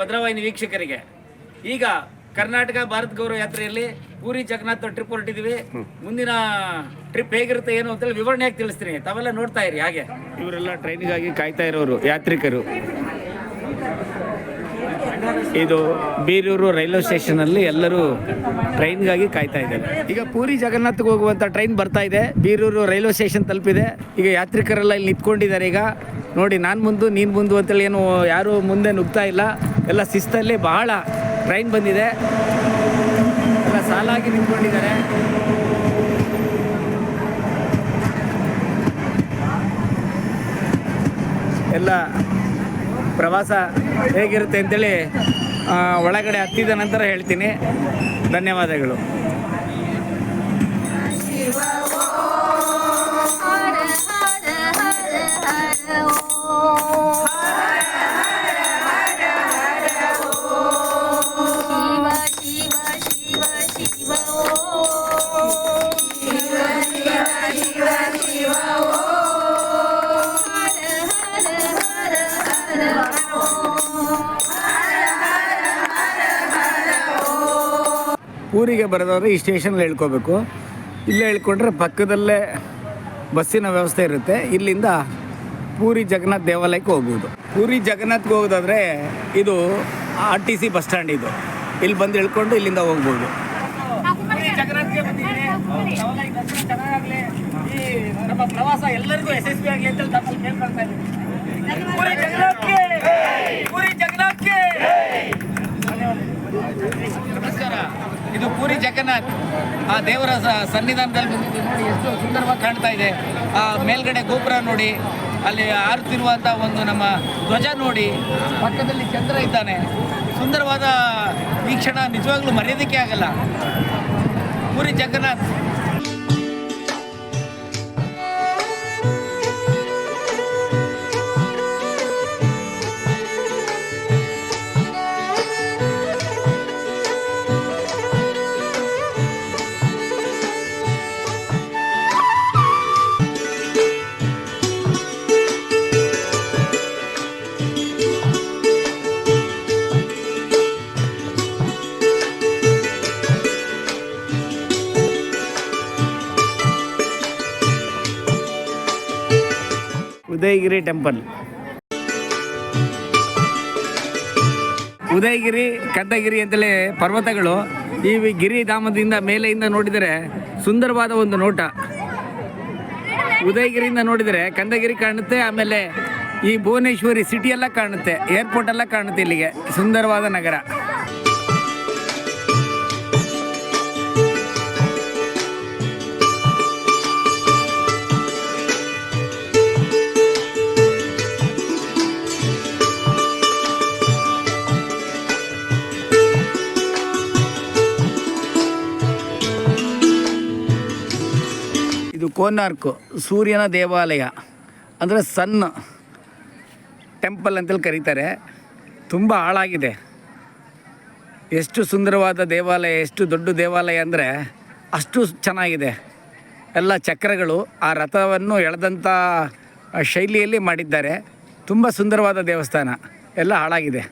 ಭದ್ರವಾಹಿನಿ ವೀಕ್ಷಕರಿಗೆ. ಈಗ ಕರ್ನಾಟಕ ಭಾರತ ಗೌರವ ಯಾತ್ರೆಯಲ್ಲಿ ಪೂರಿ ಜಗನ್ನಾಥ ಟ್ರಿಪ್ ಹೊರಟಿದೀವಿ ಮುಂದಿನ ಟ್ರಿಪ್ ಹೇಗಿರುತ್ತೆ ಏನು ಅಂತೇಳಿ ವಿವರಣೆಯಾಗಿ ತಿಳಿಸ್ತೀನಿ. ತಾವೆಲ್ಲ ನೋಡ್ತಾ ಇರಿ ಹಾಗೆ. ಇವರೆಲ್ಲ ಟ್ರೈನಿಗಾಗಿ ಕಾಯ್ತಾ ಇರೋರು ಯಾತ್ರಿಕರು. ಇದು ಬೀರೂರು ರೈಲ್ವೆ ಸ್ಟೇಷನಲ್ಲಿ ಎಲ್ಲರೂ ಟ್ರೈನ್ಗಾಗಿ ಕಾಯ್ತಾ ಇದ್ದಾರೆ. ಈಗ ಪೂರಿ ಜಗನ್ನಾಥ್ಗೆ ಹೋಗುವಂಥ ಟ್ರೈನ್ ಬರ್ತಾ ಇದೆ. ಬೀರೂರು ರೈಲ್ವೆ ಸ್ಟೇಷನ್ ತಲುಪಿದೆ. ಈಗ ಯಾತ್ರಿಕರೆಲ್ಲ ಇಲ್ಲಿ ನಿಂತ್ಕೊಂಡಿದ್ದಾರೆ ಈಗ. ನೋಡಿ ನಾನು ಮುಂದೆ ನೀನು ಮುಂದು ಅಂತೇಳಿ ಏನು ಯಾರೂ ಮುಂದೆ ನುಗ್ತಾ ಇಲ್ಲ. ಎಲ್ಲ ಶಿಸ್ತಲ್ಲಿ ಬಹಳ ಟ್ರೈನ್ ಬಂದಿದೆ. ಎಲ್ಲ ಸಾಲಾಗಿ ನಿಂತ್ಕೊಂಡಿದ್ದಾರೆ. ಎಲ್ಲ ಪ್ರವಾಸ ಹೇಗಿರುತ್ತೆ ಅಂತೇಳಿ ಒಳಗಡೆ ಹತ್ತಿದ ನಂತರ ಹೇಳ್ತೀನಿ. ಧನ್ಯವಾದಗಳು. ಊರಿಗೆ ಬರೋದಾದ್ರೆ ಈ ಸ್ಟೇಷನಲ್ಲಿ ಹೇಳ್ಕೋಬೇಕು. ಇಲ್ಲೇ ಹೇಳ್ಕೊಂಡ್ರೆ ಪಕ್ಕದಲ್ಲೇ ಬಸ್ಸಿನ ವ್ಯವಸ್ಥೆ ಇರುತ್ತೆ. ಇಲ್ಲಿಂದ ಪೂರಿ ಜಗನ್ನಾಥ್ ದೇವಾಲಯಕ್ಕೆ ಹೋಗ್ಬೋದು. ಪೂರಿ ಜಗನ್ನಾಥ್ಗೆ ಹೋಗೋದಾದ್ರೆ ಇದು R T C bus stand ಇದು. ಇಲ್ಲಿ ಬಂದು ಇಳ್ಕೊಂಡು ಇಲ್ಲಿಂದ ಹೋಗ್ಬೋದು. ನಮ್ಮ ಪ್ರವಾಸ ಎಲ್ಲರಿಗೂ ಯಶಸ್ವಿ ಆಗಲಿ ಅಂತ ತಮ್ಮಲ್ಲಿ ಕೇಳ್ಕೊಳ್ತಾ ಇದ್ದೀನಿ. ಪೂರಿ ಜಗನ್ನಾಥ್ಗೆ! ಪೂರಿ ಜಗನ್ನಾಥ್ಗೆ! ನಮಸ್ಕಾರ. ಇದು ಪೂರಿ ಜಗನ್ನಾಥ್. ಆ ದೇವರ ಸನ್ನಿಧಾನದಲ್ಲಿ ನೋಡಿ ಎಷ್ಟು ಸುಂದರವಾಗಿ ಕಾಣ್ತಾ ಇದೆ. ಆ ಮೇಲ್ಗಡೆ ಗೋಪುರ ನೋಡಿ, ಅಲ್ಲಿ ಹಾರುತ್ತಿರುವಂಥ ಒಂದು ನಮ್ಮ ಧ್ವಜ ನೋಡಿ, ಪಕ್ಕದಲ್ಲಿ ಚಂದ್ರ ಇದ್ದಾನೆ. ಸುಂದರವಾದ ವೀಕ್ಷಣ ಕ್ಷಣ ನಿಜವಾಗ್ಲೂ ಮರೆಯೋದಕ್ಕೆ ಆಗಲ್ಲ. ಪೂರಿ ಜಗನ್ನಾಥ್. ಉದಯಗಿರಿ ಟೆಂಪಲ್. ಉದಯಗಿರಿ, ಕದ್ದಗಿರಿ ಅಂತಲೇ ಪರ್ವತಗಳು ಈ ಗಿರಿಧಾಮದಿಂದ ಮೇಲೆಯಿಂದ ನೋಡಿದರೆ ಸುಂದರವಾದ ಒಂದು ನೋಟ. ಉದಯಗಿರಿಯಿಂದ ನೋಡಿದರೆ ಕಂದಗಿರಿ ಕಾಣುತ್ತೆ, ಆಮೇಲೆ ಈ ಭುವನೇಶ್ವರಿ ಸಿಟಿ ಎಲ್ಲ ಕಾಣುತ್ತೆ ಏರ್ಪೋರ್ಟ್ ಎಲ್ಲ ಕಾಣುತ್ತೆ ಇಲ್ಲಿಗೆ. ಸುಂದರವಾದ ನಗರ. ಕೋನಾರ್ಕ್, ಸೂರ್ಯನ ದೇವಾಲಯ, ಅಂದರೆ ಸನ್ ಟೆಂಪಲ್ ಅಂತೇಳಿ ಕರೀತಾರೆ. ತುಂಬ ಹಾಳಾಗಿದೆ. ಎಷ್ಟು ಸುಂದರವಾದ ದೇವಾಲಯ, ಎಷ್ಟು ದೊಡ್ಡ ದೇವಾಲಯ ಅಂದರೆ ಅಷ್ಟು ಚೆನ್ನಾಗಿದೆ. ಎಲ್ಲ ಚಕ್ರಗಳು ಆ ರಥವನ್ನು ಎಳೆದಂಥ ಶೈಲಿಯಲ್ಲಿ ಮಾಡಿದ್ದಾರೆ. ತುಂಬ ಸುಂದರವಾದ ದೇವಸ್ಥಾನ. ಎಲ್ಲ ಹಾಳಾಗಿದೆ.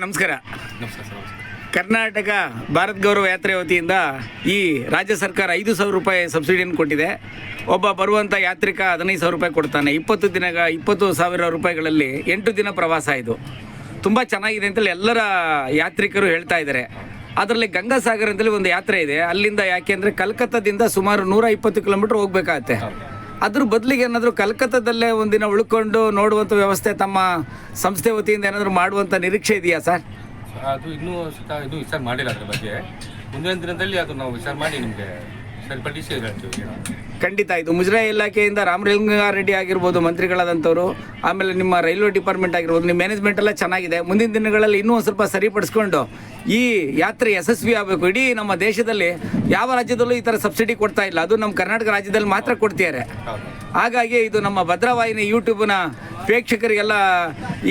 ಸರ್ ನಮಸ್ಕಾರ. ನಮಸ್ಕಾರ ಸರ್ ಕರ್ನಾಟಕ ಭಾರತ್ ಗೌರವ ಯಾತ್ರೆ ವತಿಯಿಂದ ಈ ರಾಜ್ಯ ಸರ್ಕಾರ ಐದು ಸಾವಿರ ರೂಪಾಯಿ ಸಬ್ಸಿಡಿಯನ್ನು ಕೊಟ್ಟಿದೆ. ಒಬ್ಬ ಬರುವಂಥ ಯಾತ್ರಿಕ ಹದಿನೈದು ಸಾವಿರ ರೂಪಾಯಿ ಕೊಡ್ತಾನೆ. ಇಪ್ಪತ್ತು ದಿನಗ ಇಪ್ಪತ್ತು ಸಾವಿರ ರೂಪಾಯಿಗಳಲ್ಲಿ ಎಂಟು ದಿನ ಪ್ರವಾಸ ಇದು. ತುಂಬ ಚೆನ್ನಾಗಿದೆ ಅಂತೇಳಿ ಎಲ್ಲರ ಯಾತ್ರಿಕರು ಹೇಳ್ತಾ ಇದ್ದಾರೆ. ಅದರಲ್ಲಿ ಗಂಗಾಸಾಗರ್ ಅಂತೇಳಿ ಒಂದು ಯಾತ್ರೆ ಇದೆ. ಅಲ್ಲಿಂದ ಯಾಕೆ ಅಂದರೆ ಕಲ್ಕತ್ತಾದಿಂದ ಸುಮಾರು ನೂರ ಇಪ್ಪತ್ತು ಕಿಲೋಮೀಟ್ರ್ ಹೋಗ್ಬೇಕಾಗತ್ತೆ. ಅದ್ರ ಬದಲಿಗೆ ಏನಾದರೂ ಕಲ್ಕತ್ತಾದಲ್ಲೇ ಒಂದಿನ ಉಳ್ಕೊಂಡು ನೋಡುವಂಥ ವ್ಯವಸ್ಥೆ ತಮ್ಮ ಸಂಸ್ಥೆ ವತಿಯಿಂದ ಏನಾದರೂ ಮಾಡುವಂಥ ನಿರೀಕ್ಷೆ ಇದೆಯಾ ಸರ್? ಅದು ಇನ್ನೂ ಸುತ್ತ ಇನ್ನೂ ವಿಚಾರ ಮಾಡಿಲ್ಲ ಅದ್ರ ಬಗ್ಗೆ. ಮುಂದಿನ ದಿನದಲ್ಲಿ ಅದು ನಾವು ವಿಚಾರ ಮಾಡಿ ನಿಮಗೆ ಸರಿಪಡಿಸಿ ಹೇಳ್ತೀವಿ ಖಂಡಿತ ಇದು ಮುಜರಾಯಿ ಇಲಾಖೆಯಿಂದ ರಾಮಲಿಂಗಾರೆಡ್ಡಿ ಆಗಿರ್ಬೋದು ಮಂತ್ರಿಗಳಾದಂಥವ್ರು ಆಮೇಲೆ ನಿಮ್ಮ ರೈಲ್ವೆ ಡಿಪಾರ್ಟ್ಮೆಂಟ್ ಆಗಿರ್ಬೋದು ನಿಮ್ಮ ಮ್ಯಾನೇಜ್ಮೆಂಟ್ ಎಲ್ಲ ಚೆನ್ನಾಗಿದೆ. ಮುಂದಿನ ದಿನಗಳಲ್ಲಿ ಇನ್ನೂ ಒಂದು ಸ್ವಲ್ಪ ಸರಿಪಡಿಸ್ಕೊಂಡು ಈ ಯಾತ್ರೆ ಯಶಸ್ವಿ ಆಗಬೇಕು. ಇಡೀ ನಮ್ಮ ದೇಶದಲ್ಲಿ ಯಾವ ರಾಜ್ಯದಲ್ಲೂ ಈ ಥರ ಸಬ್ಸಿಡಿ ಕೊಡ್ತಾ ಇಲ್ಲ. ಅದು ನಮ್ಮ ಕರ್ನಾಟಕ ರಾಜ್ಯದಲ್ಲಿ ಮಾತ್ರ ಕೊಡ್ತಿದ್ದಾರೆ. ಹಾಗಾಗಿ ಇದು ನಮ್ಮ ಭದ್ರವಾಹಿನಿ ಯೂಟ್ಯೂಬ್ನ ಪ್ರೇಕ್ಷಕರಿಗೆಲ್ಲ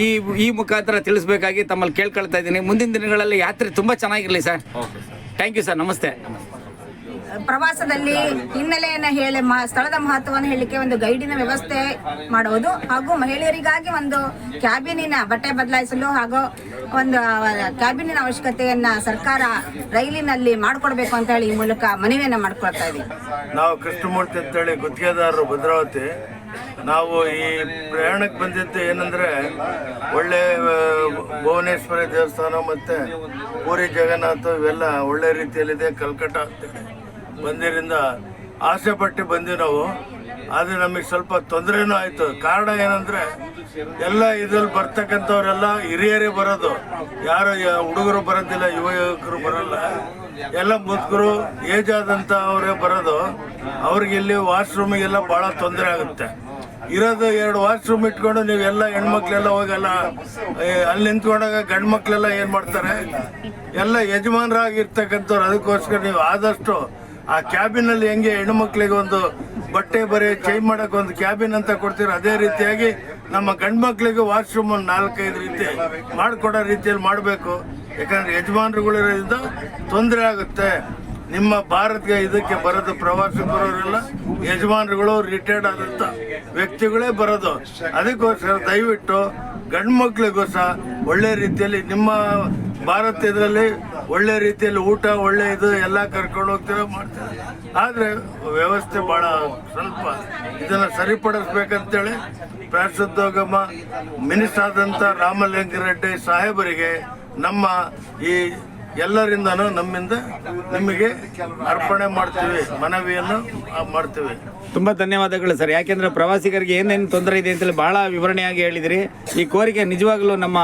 ಈ ಈ ಮುಖಾಂತರ ತಿಳಿಸ್ಬೇಕಾಗಿ ತಮ್ಮಲ್ಲಿ ಕೇಳ್ಕೊಳ್ತಾ ಇದ್ದೀನಿ. ಮುಂದಿನ ದಿನಗಳಲ್ಲಿ ಯಾತ್ರೆ ತುಂಬ ಚೆನ್ನಾಗಿರಲಿ ಸರ್. ಥ್ಯಾಂಕ್ ಯು ಸರ್ ನಮಸ್ತೆ. ಪ್ರವಾಸದಲ್ಲಿ ಹಿನ್ನೆಲೆಯನ್ನು ಹೇಳಿ ಸ್ಥಳದ ಮಹತ್ವವನ್ನು ಹೇಳಲಿಕ್ಕೆ ಒಂದು ಗೈಡಿನ ವ್ಯವಸ್ಥೆ ಮಾಡುವುದು ಹಾಗೂ ಮಹಿಳೆಯರಿಗಾಗಿ ಒಂದು ಕ್ಯಾಬಿನಿನ ಬಟ್ಟೆ ಬದಲಾಯಿಸಲು ಹಾಗೂ ಒಂದು ಕ್ಯಾಬಿನಿನ ಅವಶ್ಯಕತೆಯನ್ನ ಸರ್ಕಾರ ರೈಲಿನಲ್ಲಿ ಮಾಡಿಕೊಡ್ಬೇಕು ಅಂತ ಹೇಳಿ ಈ ಮೂಲಕ ಮನವಿಯನ್ನ ಮಾಡ್ಕೊಳ್ತಾ ಇದ್ದೀವಿ. ನಾವು ಕೃಷ್ಣಮೂರ್ತಿ ಅಂತೇಳಿ ಗುತ್ತಿಗೆದಾರರು ಭದ್ರಾವತಿ. ನಾವು ಈ ಪ್ರಯಾಣಕ್ಕೆ ಬಂದಿದ್ದು ಏನಂದ್ರೆ ಒಳ್ಳೆ ಭುವನೇಶ್ವರಿ ದೇವಸ್ಥಾನ ಮತ್ತೆ ಪೂರಿ ಜಗನ್ನಾಥ ಇವೆಲ್ಲ ಒಳ್ಳೆ ರೀತಿಯಲ್ಲಿದೆ, ಕಲ್ಕಟ್ಟ ಅಂತೇಳಿ. ಬಂದಿರಿಂದ ಆಸೆ ಪಟ್ಟು ಬಂದಿರೋವು ನಾವು. ಆದರೆ ನಮಗೆ ಸ್ವಲ್ಪ ತೊಂದರೆನೂ ಆಯಿತು. ಕಾರಣ ಏನಂದ್ರೆ, ಎಲ್ಲ ಇದ್ರಲ್ಲಿ ಬರ್ತಕ್ಕಂಥವ್ರೆಲ್ಲ ಹಿರಿಯರೇ ಬರೋದು. ಯಾರು ಹುಡುಗರು ಬರೋದಿಲ್ಲ, ಯುವ ಯುವಕರು ಬರಲ್ಲ. ಎಲ್ಲ ಮುದುಕರು, ಏಜ್ ಆದಂತ ಅವರೇ ಬರೋದು. ಅವ್ರಿಗೆ ಇಲ್ಲಿ ವಾಶ್ರೂಮಿಗೆಲ್ಲ ಬಹಳ ತೊಂದರೆ ಆಗುತ್ತೆ. ಇರೋದು ಎರಡು ವಾಶ್ರೂಮ್ ಇಟ್ಕೊಂಡು ನೀವೆಲ್ಲ ಹೆಣ್ಮಕ್ಳೆಲ್ಲ ಹೋಗಲ್ಲ ಅಲ್ಲಿ ನಿಂತ್ಕೊಂಡಾಗ ಗಂಡು ಮಕ್ಳೆಲ್ಲ ಏನ್ ಮಾಡ್ತಾರೆ? ಎಲ್ಲ ಯಜಮಾನರಾಗಿರ್ತಕ್ಕಂಥವ್ರು. ಅದಕ್ಕೋಸ್ಕರ ನೀವು ಆದಷ್ಟು ಆ ಕ್ಯಾಬಿನಲ್ಲಿ ಹೆಂಗೆ ಹೆಣ್ಮಕ್ಳಿಗೆ ಒಂದು ಬಟ್ಟೆ ಬರೆ ಚೇಂಜ್ ಮಾಡಕ್ ಒಂದು ಕ್ಯಾಬಿನ್ ಅಂತ ಕೊಡ್ತೀರ ಅದೇ ರೀತಿಯಾಗಿ ನಮ್ಮ ಗಂಡು ಮಕ್ಕಳಿಗೆ ವಾಶ್ರೂಮ್ ಒಂದು ನಾಲ್ಕೈದು ರೀತಿ ಮಾಡಿಕೊಡೋ ರೀತಿಯಲ್ಲಿ ಮಾಡಬೇಕು. ಯಾಕಂದ್ರೆ ಯಜಮಾನರುಗಳಿರೋದ್ರಿಂದ ತೊಂದರೆ ಆಗುತ್ತೆ. ನಿಮ್ಮ ಭಾರತಕ್ಕೆ ಇದಕ್ಕೆ ಬರೋದು ಪ್ರವಾಸಕ್ಕೆ ಬರೋರೆಲ್ಲ, ಯಜಮಾನರುಗಳು ರಿಟೈರ್ಡ್ ಆದಂತ ವ್ಯಕ್ತಿಗಳೇ ಬರೋದು. ಅದಕ್ಕೋಸ್ಕರ ದಯವಿಟ್ಟು ಗಂಡು ಮಕ್ಳಿಗೂ ಸಹ ಒಳ್ಳೆ ರೀತಿಯಲ್ಲಿ ನಿಮ್ಮ ಭಾರತ ಇದರಲ್ಲಿ ಒಳ್ಳೆ ರೀತಿಯಲ್ಲಿ ಊಟ, ಒಳ್ಳೆ ಇದು ಎಲ್ಲ ಕರ್ಕೊಂಡು ಹೋಗ್ತೀರ, ಮಾಡ್ತಾರೆ? ಆದ್ರೆ ವ್ಯವಸ್ಥೆ ಬಹಳ ಸ್ವಲ್ಪ ಇದನ್ನ ಸರಿಪಡಿಸ್ಬೇಕಂತೇಳಿ ಪ್ರಾಶೋದ್ಯೋಗಮ ಮಿನಿಸ್ಟರ್ ಆದಂತ ರಾಮಲಿಂಗಾರೆಡ್ಡಿ ಸಾಹೇಬರಿಗೆ ನಮ್ಮ ಈ ಎಲ್ಲರಿಂದನೂ ನಮ್ಮಿಂದ ನಿಮಗೆ ಅರ್ಪಣೆ ಮಾಡ್ತೀವಿ ಮನವಿಯನ್ನು ಮಾಡ್ತೀವಿ. ತುಂಬ ಧನ್ಯವಾದಗಳು ಸರ್. ಯಾಕೆಂದ್ರೆ ಪ್ರವಾಸಿಗರಿಗೆ ಏನೇನು ತೊಂದರೆ ಇದೆ ಅಂತೇಳಿ ಬಹಳ ವಿವರಣೆಯಾಗಿ ಹೇಳಿದಿರಿ. ಈ ಕೋರಿಕೆ ನಿಜವಾಗಲೂ ನಮ್ಮ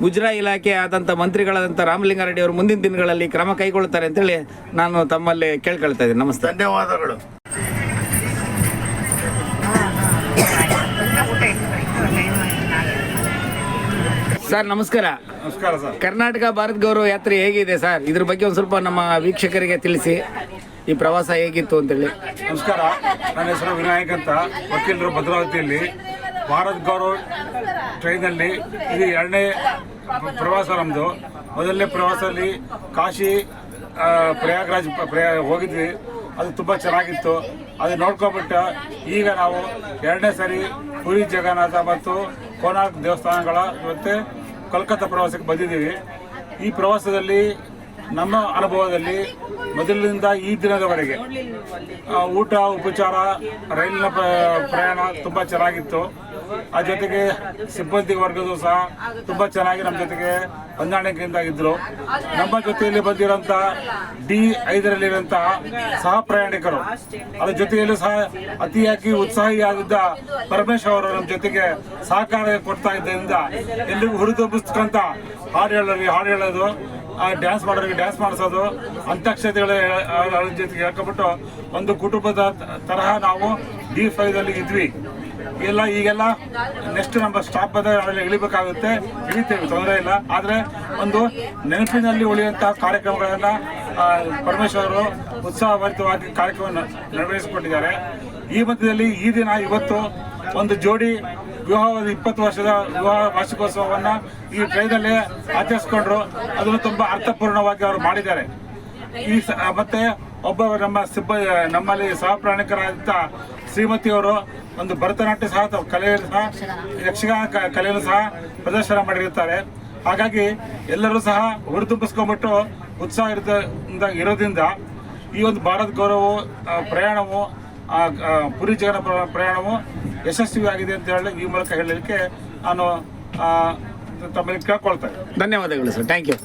ಮುಜರಾ ಇಲಾಖೆ ಆದಂಥ ಮಂತ್ರಿಗಳಾದಂಥ ರಾಮಲಿಂಗಾರೆಡ್ಡಿ ಅವರು ಮುಂದಿನ ದಿನಗಳಲ್ಲಿ ಕ್ರಮ ಕೈಗೊಳ್ಳುತ್ತಾರೆ ಅಂತೇಳಿ ನಾನು ತಮ್ಮಲ್ಲಿ ಕೇಳ್ಕೊಳ್ತಾ ಇದ್ದೀನಿ. ನಮಸ್ತೆ. ಧನ್ಯವಾದಗಳು. ಸರ್ ನಮಸ್ಕಾರ. ನಮಸ್ಕಾರ ಸರ್. ಕರ್ನಾಟಕ ಭಾರತ್ ಗೌರವ ಯಾತ್ರೆ ಹೇಗಿದೆ ಸರ್? ಇದ್ರ ಬಗ್ಗೆ ಒಂದು ಸ್ವಲ್ಪ ನಮ್ಮ ವೀಕ್ಷಕರಿಗೆ ತಿಳಿಸಿ. ಈ ಪ್ರವಾಸ ಹೇಗಿತ್ತು ಅಂತೇಳಿ. ನಮಸ್ಕಾರ. ನನ್ನ ಹೆಸರು ವಿನಾಯಕ್ ಅಂತ. ವಕೀಲರು ಭದ್ರಾವತಿಯಲ್ಲಿ. ಭಾರತ್ ಗೌರವ್ ಟ್ರೈನಲ್ಲಿ ಇದು ಎರಡನೇ ಪ್ರವಾಸ ನಮ್ಮದು ಮೊದಲನೇ ಪ್ರವಾಸದಲ್ಲಿ ಕಾಶಿ ಪ್ರಯಾಗ್ರಾಜ್ ಪ್ರಯಾ ಹೋಗಿದ್ವಿ. ಅದು ತುಂಬ ಚೆನ್ನಾಗಿತ್ತು. ಅದು ನೋಡ್ಕೊಬಿಟ್ಟು ಈಗ ನಾವು ಎರಡನೇ ಸರಿ ಪುರಿ ಜಗನ್ನಾಥ ಮತ್ತು ಕೋನಾರ್ಕ್ ದೇವಸ್ಥಾನಗಳ ಮತ್ತು ಕೋಲ್ಕತ್ತಾ ಪ್ರವಾಸಕ್ಕೆ ಬಂದಿದ್ದೀವಿ. ಈ ಪ್ರವಾಸದಲ್ಲಿ ನಮ್ಮ ಅನುಭವದಲ್ಲಿ ಮೊದಲಿನಿಂದ ಈ ದಿನದವರೆಗೆ ಊಟ, ಉಪಚಾರ, ರೈಲಿನ ಪ್ರಯಾಣ ತುಂಬ ಚೆನ್ನಾಗಿತ್ತು. ಆ ಜೊತೆಗೆ ಸಿಬ್ಬಂದಿ ವರ್ಗದೂ ಸಹ ತುಂಬಾ ಚೆನ್ನಾಗಿ ನಮ್ಮ ಜೊತೆಗೆ ಹೊಂದಾಣಿಕೆಯಿಂದ ಇದ್ದರು ನಮ್ಮ ಜೊತೆಯಲ್ಲಿ ಬಂದಿರೋಂಥ ಡಿ ಐದರಲ್ಲಿರುವಂಥ ಸಹ ಪ್ರಯಾಣಿಕರು, ಅದ್ರ ಜೊತೆಯಲ್ಲೂ ಸಹ ಅತಿಯಾಗಿ ಉತ್ಸಾಹಿಯಾಗಿದ್ದ ಪರಮೇಶ್ ಅವರು ನಮ್ಮ ಜೊತೆಗೆ ಸಹಕಾರ ಕೊಡ್ತಾ ಇದ್ದರಿಂದ ಎಲ್ಲಿಗೂ ಹುರಿದುಂಬಿಸ್ಕೊಂತ ಹಾಡು ಹೇಳೋರಿಗೆ ಹಾಡು ಹೇಳೋದು ಡ್ಯಾನ್ಸ್ ಮಾಡೋರಿಗೆ ಡ್ಯಾನ್ಸ್ ಮಾಡಿಸೋದು ಅಂತ್ಯಕ್ಷತೆಗಳ ಜೊತೆಗೆ ಹೇಳ್ಕೊಬಿಟ್ಟು ಒಂದು ಕುಟುಂಬದ ತರಹ ನಾವು ಡಿ ಫೈವ್ದಲ್ಲಿ ಇದ್ವಿ. ಎಲ್ಲ ಈಗೆಲ್ಲ ನೆಕ್ಸ್ಟ್ ನಮ್ಮ ಸ್ಟಾಪ್ ಬಂದ್ರೆ ನಾವೆಲ್ಲ ಇಳಿಬೇಕಾಗುತ್ತೆ. ಇಳಿತೇವೆ ತೊಂದರೆ ಇಲ್ಲ. ಆದರೆ ಒಂದು ನೆನಪಿನಲ್ಲಿ ಉಳಿಯುವಂತಹ ಕಾರ್ಯಕ್ರಮಗಳನ್ನು ಪರಮೇಶ್ವರರು ಉತ್ಸಾಹಭರಿತವಾಗಿ ಕಾರ್ಯಕ್ರಮ ನೆರವೇರಿಸಿಕೊಟ್ಟಿದ್ದಾರೆ ಈ ಮಧ್ಯದಲ್ಲಿ ಈ ದಿನ ಇವತ್ತು ಒಂದು ಜೋಡಿ ವಿವಾಹದ ಇಪ್ಪತ್ತು ವರ್ಷದ ವಿವಾಹ ವಾರ್ಷಿಕೋತ್ಸವವನ್ನ ಈ ಟ್ರೈನಲ್ಲಿ ಆಚರಿಸ್ಕೊಂಡ್ರು. ಅದನ್ನು ತುಂಬಾ ಅರ್ಥಪೂರ್ಣವಾಗಿ ಅವರು ಮಾಡಿದ್ದಾರೆ. ಈ ಮತ್ತೆ ಒಬ್ಬ ನಮ್ಮ ಸಿಬ್ಬ, ನಮ್ಮಲ್ಲಿ ಸಹ ಪ್ರಾಣಿಕರಾದಂಥ ಶ್ರೀಮತಿಯವರು ಒಂದು ಭರತನಾಟ್ಯ ಸಹ ಕಲೆಯನ್ನು ಸಹ, ಯಕ್ಷಗಾನ ಕಲೆಯನ್ನು ಸಹ ಪ್ರದರ್ಶನ ಮಾಡಿರುತ್ತಾರೆ. ಹಾಗಾಗಿ ಎಲ್ಲರೂ ಸಹ ಹುರಿದುಂಬಿಸ್ಕೊಂಡ್ಬಿಟ್ಟು ಉತ್ಸಾಹ ಇರೋದ್ರಿಂದ ಇರೋದ್ರಿಂದ ಈ ಒಂದು ಭಾರತ್ ಗೌರವವು ಪ್ರಯಾಣವು ಪುರಿ ಜಗನ ಪ್ರ- ಪ್ರಯಾಣವು ಯಶಸ್ವಿಯಾಗಿದೆ ಅಂತ ಹೇಳಿ ಈ ಮೂಲಕ ಹೇಳಲಿಕ್ಕೆ ನಾನು ತಮ್ಮಲ್ಲಿ ಕೇಳ್ಕೊಳ್ತೇನೆ. ಧನ್ಯವಾದಗಳು ಸರ್. Thank you.